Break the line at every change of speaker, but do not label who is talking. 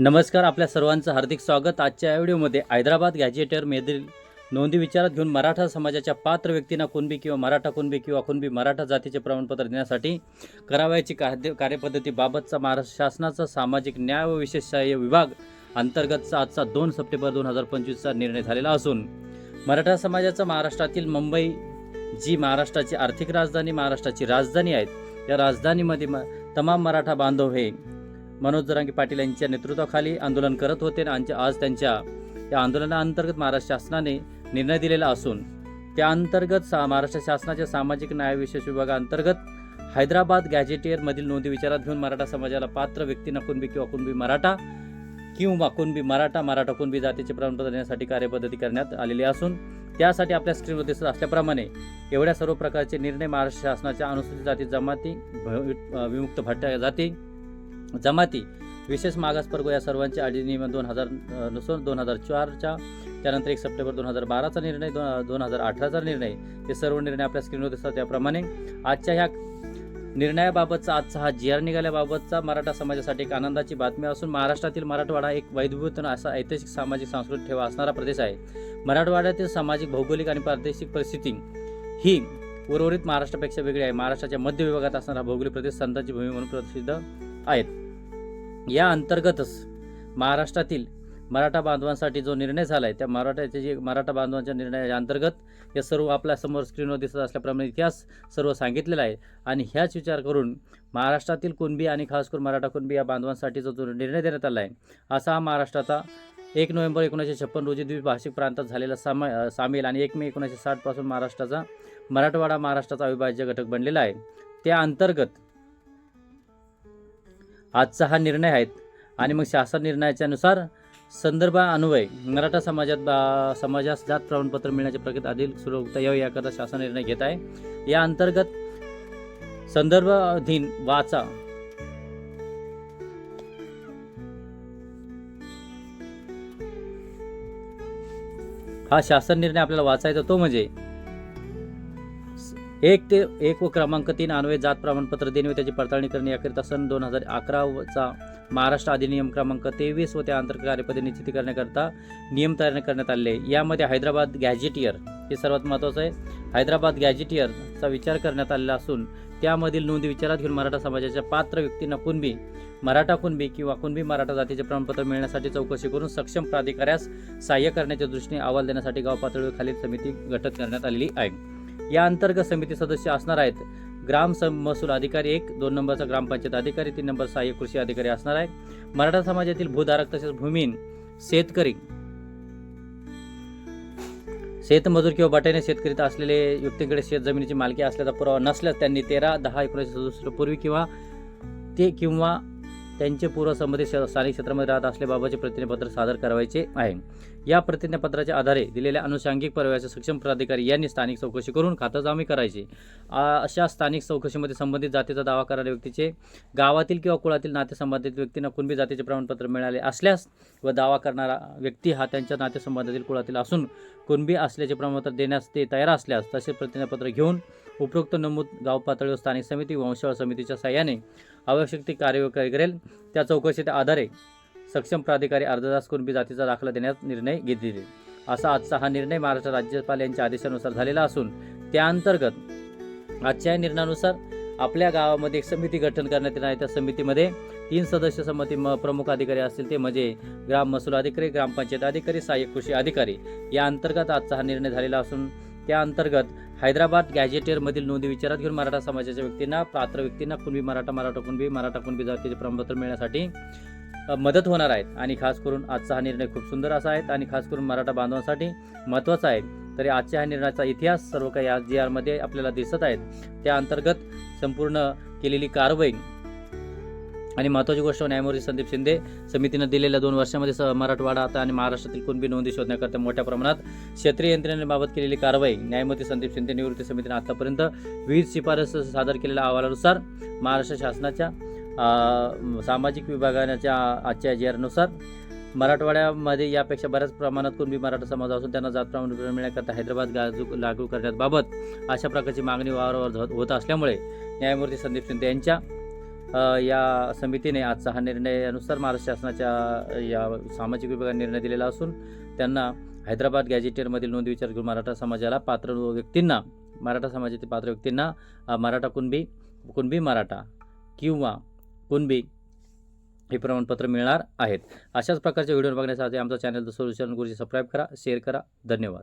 नमस्कार आपल्या सर्वांचं हार्दिक स्वागत. आजच्या या व्हिडिओमध्ये हैदराबाद गॅजेटरमधील नोंदी विचारात घेऊन मराठा समाजाच्या पात्र व्यक्तींना कुणबी किंवा मराठा कुणबी किंवा कुणबी मराठा जातीचे प्रमाणपत्र देण्यासाठी करावयाची कार्य कार्यपद्धतीबाबतचा महाराष्ट्र शासनाचा सामाजिक न्याय व विशेष सहाय्य विभाग अंतर्गतचा आजचा दोन सप्टेंबर दोन हजार पंचवीसचा निर्णय झालेला असून मराठा समाजाचा महाराष्ट्रातील मुंबई जी महाराष्ट्राची आर्थिक राजधानी महाराष्ट्राची राजधानी आहेत. या राजधानीमध्ये म तमाम मराठा बांधव हे मनोज जरांगे पाटील यांच्या नेतृत्वाखाली आंदोलन करत होते आणि आज त्यांच्या या आंदोलनाअंतर्गत महाराष्ट्र शासनाने निर्णय दिलेला असून त्या अंतर्गत सा महाराष्ट्र शासनाच्या सामाजिक न्याय विशेष विभागाअंतर्गत हैदराबाद गॅजेटियरमधील नोंदी विचारात घेऊन मराठा समाजाला पात्र व्यक्तींना कुणबी किंवा कुणबी मराठा किंवा कुणबी मराठा मराठा कुणबी जातीचे प्रमाणपत्र देण्यासाठी कार्यपद्धती करण्यात आलेली असून त्यासाठी आपल्या स्क्रीनवर दिसत असल्याप्रमाणे एवढ्या सर्व प्रकारचे निर्णय महाराष्ट्र शासनाच्या अनुसूचित जाती जमाती भ- विमुक्त भट्ट्या जाती जमाती. विशेष मागासवर्ग या सर्वांचे अधिनियम दोन हजारनुसार दोन हजार चारच्या त्यानंतर एक सप्टेंबर दोन हजार बाराचा निर्णय दोन दोन हजार अठराचा निर्णय. हे सर्व निर्णय आपल्या स्क्रीनवर दिसतात त्याप्रमाणे. आजच्या ह्या निर्णयाबाबतचा आजचा हा जी आर निघाल्याबाबतचा मराठा समाजासाठी एक आनंदाची बातमी असून महाराष्ट्रातील मराठवाडा एक वैधभूत असा ऐतिहासिक सामाजिक सांस्कृतिक ठेवा असणारा प्रदेश आहे. मराठवाड्यातील सामाजिक भौगोलिक आणि प्रादेशिक परिस्थिती ही उर्वरित महाराष्ट्रापेक्षा वेगळी आहे. महाराष्ट्राच्या मध्य विभागात असणारा भौगोलिक प्रदेश संतांची भूमी म्हणून प्रसिद्ध आहेत. या अंतर्गतच महाराष्ट्रातील मराठा बांधवांसाठी जो निर्णय झाला आहे त्या मराठ्याचे जे मराठा बांधवांच्या निर्णयाच्या अंतर्गत या सर्व आपल्यासमोर स्क्रीनवर दिसत असल्याप्रमाणे इतिहास सर्व सांगितलेला आहे. आणि ह्याच विचार करून महाराष्ट्रातील कुणबी आणि खास करून मराठा कुणबी या बांधवांसाठीचा जो निर्णय देण्यात आला आहे असा हा महाराष्ट्राचा एक नोव्हेंबर एकोणीसशे छप्पन रोजी द्विभाषिक प्रांतात झालेला सामा सामील आणि एक मे एकोणीसशे साठपासून महाराष्ट्राचा मराठवाडा महाराष्ट्राचा अविभाज्य घटक बनलेला आहे. त्या अंतर्गत आजचा हा निर्णय आहेत. आणि मग शासन निर्णयाच्यानुसार संदर्भान्वये मराठा समाजात बा- समाजास जात प्रमाणपत्र मिळण्याची प्रक्रिया अधिक सुलभता यावी याकरता शासन निर्णय घेत आहे. या अंतर्गत संदर्भ अधीन वाचा. हा शासन निर्णय आपल्याला वाचायचा तो म्हणजे एक ते एक व क्रमांक तीन अन्वय जात प्रमाणपत्र देणे व त्याची पडताळणी करणे. याकरिता सन दोन हजार अकराचा महाराष्ट्र अधिनियम क्रमांक तेवीस व त्या अंतर्गत कार्यपद्धती निश्चिती करण्याकरता नियम तयार करण्यात आले. यामध्ये हैदराबाद गॅजेटियर हे सर्वात महत्त्वाचं आहे. हैदराबाद गॅजेटियरचा विचार करण्यात आलेला असून त्यामधील नोंदी विचारात घेऊन मराठा समाजाच्या पात्र व्यक्तींना कुणबी मराठा कुणबी किंवा कुणबी मराठा जातीचे प्रमाणपत्र मिळण्यासाठी चौकशी करून सक्षम प्राधिकाऱ्यास सहाय्य करण्याच्या दृष्टीने अहवाल देण्यासाठी गाव पातळीवर खालील समिती गठीत करण्यात आलेली आहे. या अंतर्गत समिती सदस्य असणार आहेत. ग्राम महसूल अधिकारी एक दोन नंबरचा ग्रामपंचायत अधिकारी तीन नंबर सहाय्यक कृषी अधिकारी असणार आहे मराठा समाजातील भूधारक तसेच भूमीन शेतकरी शेतमजूर किंवा बटाने शेतकरीत असलेले व्यक्तींकडे शेत जमिनीची मालकी असल्याचा पुरावा नसल्यास त्यांनी तेरा दहा एकोणीसशे सदुसष्ट पूर्वी किंवा ते किंवा त्यांचे पूर्वसंबंधित श- स्थानिक क्षेत्रामध्ये राहत असल्याबाबतचे प्रतिज्ञापत्र सादर करायचे आहे. या प्रतिज्ञापत्राच्या आधारे दिलेल्या अनुषंगिक परवाचे सक्षम प्राधिकारी यांनी स्थानिक चौकशी करून खातरजमा करायची. अशा स्थानिक चौकशीमध्ये संबंधित जातीचा दावा करणाऱ्या व्यक्तीचे गावातील किंवा कुळातील नातेसंबंधित व्यक्तींना कुणबी जातीचे प्रमाणपत्र मिळाले असल्यास व दावा करणारा व्यक्ती हा त्यांच्या नातेसंबंधातील कुळातील असून कुणबी असल्याचे प्रमाणपत्र देण्यास ते तयार असल्यास तसे प्रतिज्ञापत्र घेऊन उपरोक्त नमूद गाव पातळीवर स्थानिक समिती वंशावळ समितीच्या साह्याने आवश्यक ती कार्यवाही करेल. त्या चौकशीच्या आधारे सक्षम प्राधिकारी अर्धदास कुणबी जातीचा दाखला देण्यास निर्णय घेतील असा आजचा हा निर्णय महाराष्ट्र राज्यपाल यांच्या आदेशानुसार झालेला असून त्या अंतर्गत आजच्या या निर्णयानुसार आपल्या गावामध्ये एक समिती गठन करण्यात येणार आहे. त्या समितीमध्ये तीन सदस्य समिती म प्रमुख अधिकारी असतील ते म्हणजे ग्राम महसूल अधिकारी ग्रामपंचायत अधिकारी सहाय्यक कृषी अधिकारी या अंतर्गत आजचा हा निर्णय झालेला असून त्या अंतर्गत हैदराबाद गॅजेटियरमधील नोंदी विचारात घेऊन मराठा समाजाच्या व्यक्तींना पात्र व्यक्तींना कुणबी मराठा मराठा कुणबी मराठा कुणबी जातीचे प्रमाणपत्र मिळण्यासाठी मदत होणार आहेत. आणि खास करून आजचा हा निर्णय खूप सुंदर असा आहे आणि खास करून मराठा बांधवांसाठी महत्त्वाचा आहे. तरी आजच्या ह्या निर्णयाचा इतिहास सर्व काही आज जी आरमध्ये आपल्याला दिसत आहेत त्या अंतर्गत संपूर्ण केलेली कारवाई आणि महत्त्वाची गोष्ट न्यायमूर्ती संदीप शिंदे समितीनं दिलेल्या दोन वर्षामध्ये स मराठवाडा आता आणि महाराष्ट्रातील कुणबी नोंदी शोधण्याकरता मोठ्या प्रमाणात क्षेत्रीय यंत्रणेबाबत केलेली कारवाई न्यायमूर्ती संदीप शिंदे निवृत्ती समितीने आतापर्यंत विविध शिफारस सादर केलेल्या अहवालानुसार महाराष्ट्र शासनाच्या सामाजिक विभागाच्या आजच्या जी मराठवाड्यामध्ये यापेक्षा बऱ्याच प्रमाणात कुणबी मराठा समाज असून त्यांना जात प्रमाणपत्र मिळण्याकरता हैदराबाद गाजू लागू करण्याबाबत अशा प्रकारची मागणी वारंवार होत- होत असल्यामुळे न्यायमूर्ती संदीप शिंदे यांच्या या समितीने आजचा हा निर्णयानुसार महाराष्ट्र शासनाच्या या सामाजिक विभागाने निर्णय दिलेला असून त्यांना हैदराबाद गॅजेटियरमधील नोंदी विचार घेऊन मराठा समाजाला पात्र व्यक्तींना मराठा समाजातील पात्र व्यक्तींना मराठा कुणबी कुणबी मराठा किंवा कुणबी हे प्रमाणपत्र मिळणार आहेत. अशाच प्रकारचे व्हिडिओ बघण्यासाठी आमचा channel the solution Guruji subscribe करा शेअर करा. धन्यवाद.